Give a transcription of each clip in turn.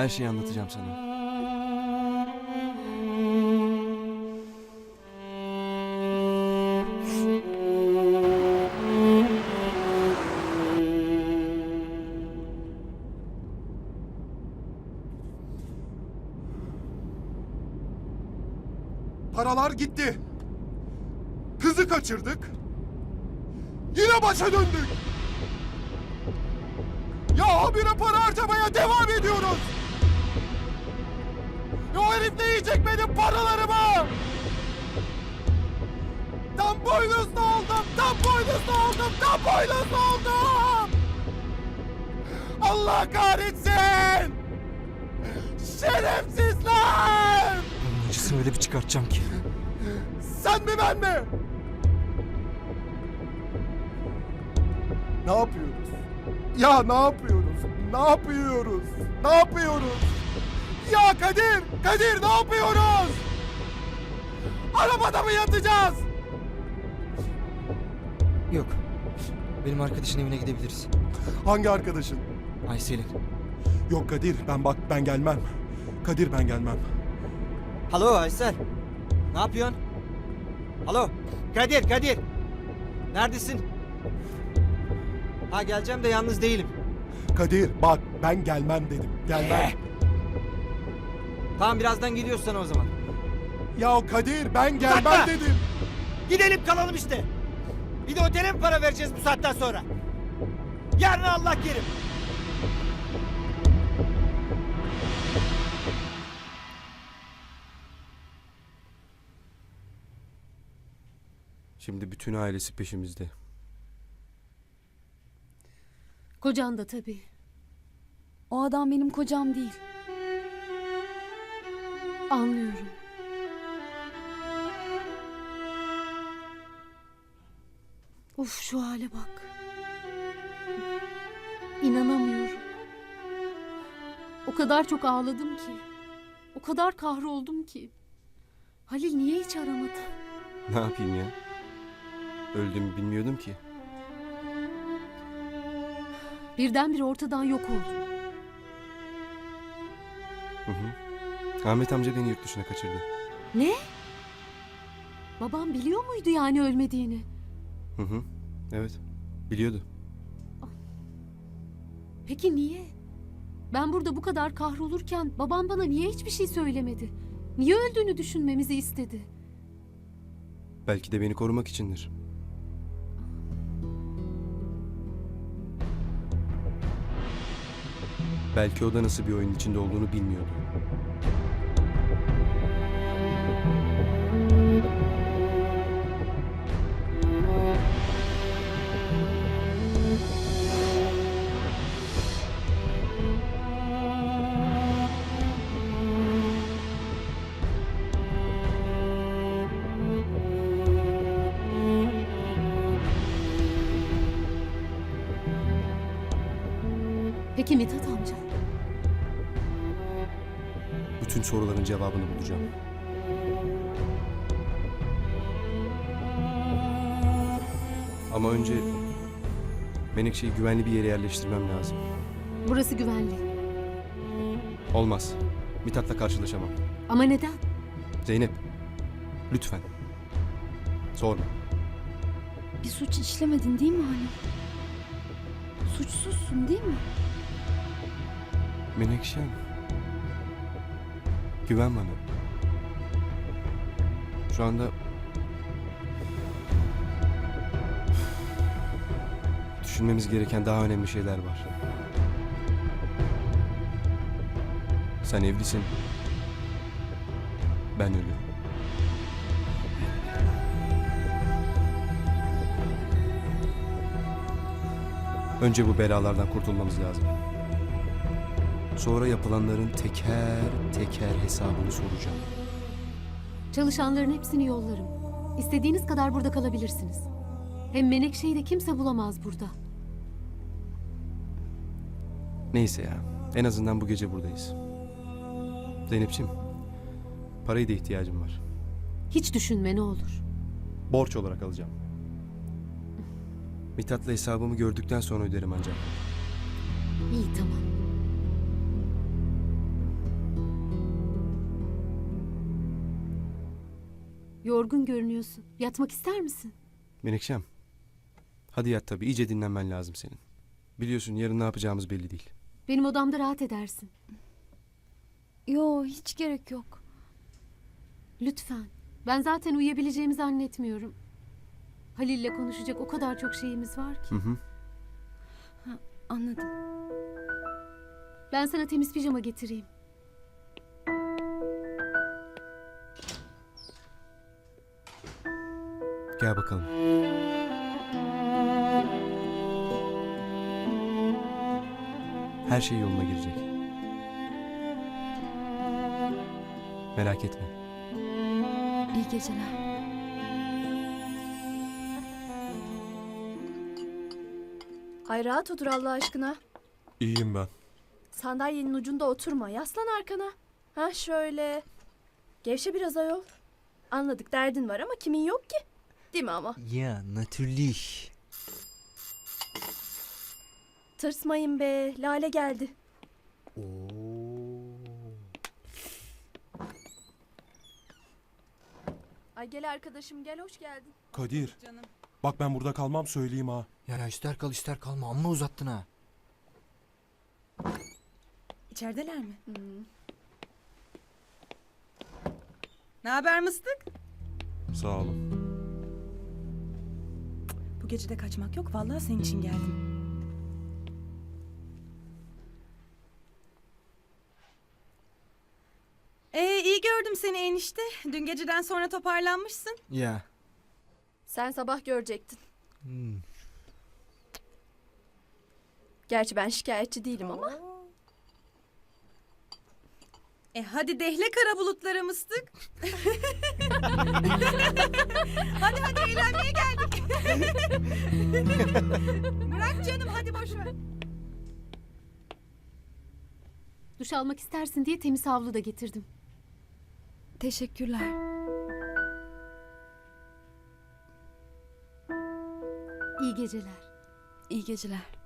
Her şeyi anlatacağım sana. Paralar gitti. Kızı kaçırdık. Yine başa döndük. Ya habire para harcamaya devam ediyoruz. Ya o herif ne yiyecek benim paralarımı? Tam boynuzlu oldum, tam boynuzlu oldum, tam boynuzlu oldum. Allah kahretsin! Şerefsizler! Bunun acısını öyle bir çıkartacağım ki. Sen mi ben mi? Ne yapıyoruz? Ya ne yapıyoruz? Ne yapıyoruz? Ne yapıyoruz? Ya Kadir! Kadir ne yapıyoruz? Arabada mı yatacağız? Yok. Benim arkadaşın evine gidebiliriz. Hangi arkadaşın? Aysel'in. Yok Kadir ben bak ben gelmem. Kadir ben gelmem. Alo Aysel. Ne yapıyorsun? Alo. Kadir, Kadir. Neredesin? Ha geleceğim de yalnız değilim. Kadir bak ben gelmem dedim. Gelmem. Tamam birazdan geliyorsun o zaman. Ya Kadir ben gelmem Bakma! dedim. Gidelim kalalım işte. Bir de otele mi para vereceğiz bu saatten sonra? Yarın Allah kerim. Şimdi bütün ailesi peşimizde. Kocan da tabii. O adam benim kocam değil. Anlıyorum. Uf şu hale bak. İnanamıyorum. O kadar çok ağladım ki. O kadar kahroldum ki. Halil niye hiç aramadı? Ne yapayım ya? Öldüğümü bilmiyordum ki. Birdenbire ortadan yok oldu. Hı hı. Ahmet amca beni yurt dışına kaçırdı. Ne? Babam biliyor muydu yani ölmediğini? Hı hı. Evet. Biliyordu. Peki niye? Ben burada bu kadar kahrolurken babam bana niye hiçbir şey söylemedi? Niye öldüğünü düşünmemizi istedi? Belki de beni korumak içindir. Belki o da nasıl bir oyun içinde olduğunu bilmiyordu. Peki Mithat amca? Bütün soruların cevabını bulacağım. Ama önce Menekşe'yi güvenli bir yere yerleştirmem lazım. Burası güvenli. Olmaz. Mithat'la karşılaşamam. Ama neden? Zeynep, lütfen. Sorma. Bir suç işlemedin değil mi Halil? Suçsuzsun değil mi? Menekşem. Güven bana. Şu anda... Düşünmemiz gereken daha önemli şeyler var. Sen evlisin. Ben ölüyorum. Önce bu belalardan kurtulmamız lazım. Sonra yapılanların teker teker hesabını soracağım. Çalışanların hepsini yollarım. İstediğiniz kadar burada kalabilirsiniz. Hem Menekşe'yi de kimse bulamaz burada. Neyse ya. En azından bu gece buradayız. Zeynep'ciğim. Parayı da ihtiyacım var. Hiç düşünme ne olur. Borç olarak alacağım. Mithat'la hesabımı gördükten sonra öderim ancak. İyi tamam. Yorgun görünüyorsun. Yatmak ister misin? Menekşem. Hadi yat tabii. İyice dinlenmen lazım senin. Biliyorsun yarın ne yapacağımız belli değil. Benim odamda rahat edersin. Yo hiç gerek yok. Lütfen. Ben zaten uyuyabileceğimi zannetmiyorum. Halil'le konuşacak o kadar çok şeyimiz var ki. Hı hı. Anladım. Ben sana temiz pijama getireyim. Gel bakalım. Her şey yoluna girecek. Merak etme. İyi geceler. Ay rahat otur Allah aşkına. İyiyim ben. Sandalyenin ucunda oturma. Yaslan arkana. Ha şöyle. Gevşe biraz ayol. Anladık derdin var ama kimin yok ki? Değil mi ama? Ya natürlich. Tırsmayın be. Lale geldi. Ay gel arkadaşım gel hoş geldin. Kadir. Bak ben burada kalmam söyleyeyim ha. Ya, ya ister kal ister kalma amma uzattın ha. İçerideler mi? Hmm. Ne haber mıstık? Sağ olun. Gece de kaçmak yok. Vallahi senin için geldim. Ee iyi gördüm seni enişte. Dün geceden sonra toparlanmışsın. Ya. Sen sabah görecektin. Hmm. Gerçi ben şikayetçi değilim ama. E hadi dehle kara bulutları mıstık. hadi hadi eğlenmeye geldik. Bırak canım hadi boş ver. Duş almak istersin diye temiz havlu da getirdim. Teşekkürler. İyi geceler. İyi geceler.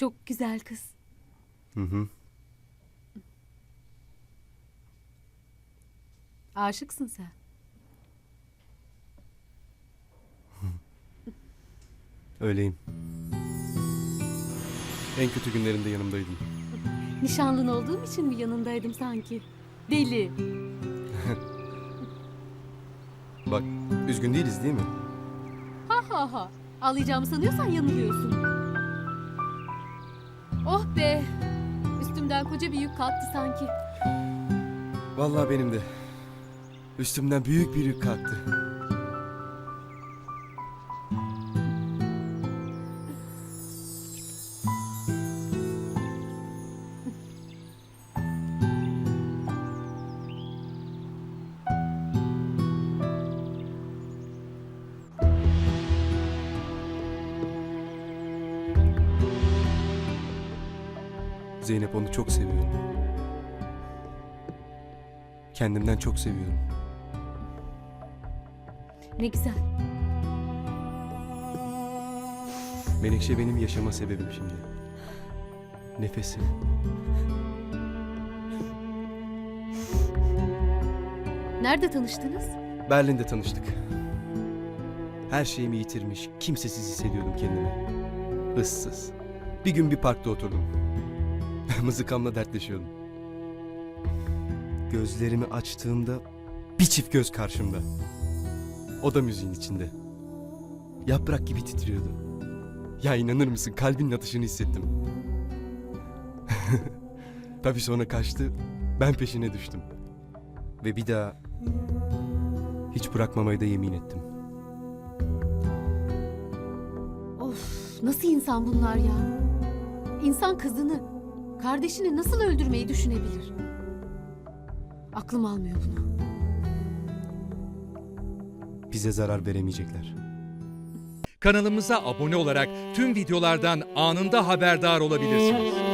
Çok güzel kız. Hı hı. Aşıksın sen. Öyleyim. En kötü günlerinde yanımdaydın. Nişanlın olduğum için mi yanındaydım sanki? Deli. Bak, üzgün değiliz değil mi? Ha ha ha. Ağlayacağımı sanıyorsan yanılıyorsun. Oh be. Üstümden koca bir yük kalktı sanki. Vallahi benim de. Üstümden büyük bir yük kalktı. Zeynep onu çok seviyorum. Kendimden çok seviyorum. Ne güzel. Menekşe benim yaşama sebebim şimdi. Nefesim. Nerede tanıştınız? Berlin'de tanıştık. Her şeyimi yitirmiş, kimsesiz hissediyordum kendimi. Issız. Bir gün bir parkta oturdum. Mızıkamla dertleşiyordum. Gözlerimi açtığımda bir çift göz karşımda. O da müziğin içinde. Yaprak gibi titriyordu. Ya inanır mısın kalbinin atışını hissettim. Tabii sonra kaçtı. Ben peşine düştüm. Ve bir daha hiç bırakmamaya da yemin ettim. Of nasıl insan bunlar ya? İnsan kızını, kardeşini nasıl öldürmeyi düşünebilir? Aklım almıyor bunu. Bize zarar veremeyecekler. Kanalımıza abone olarak tüm videolardan anında haberdar olabilirsiniz.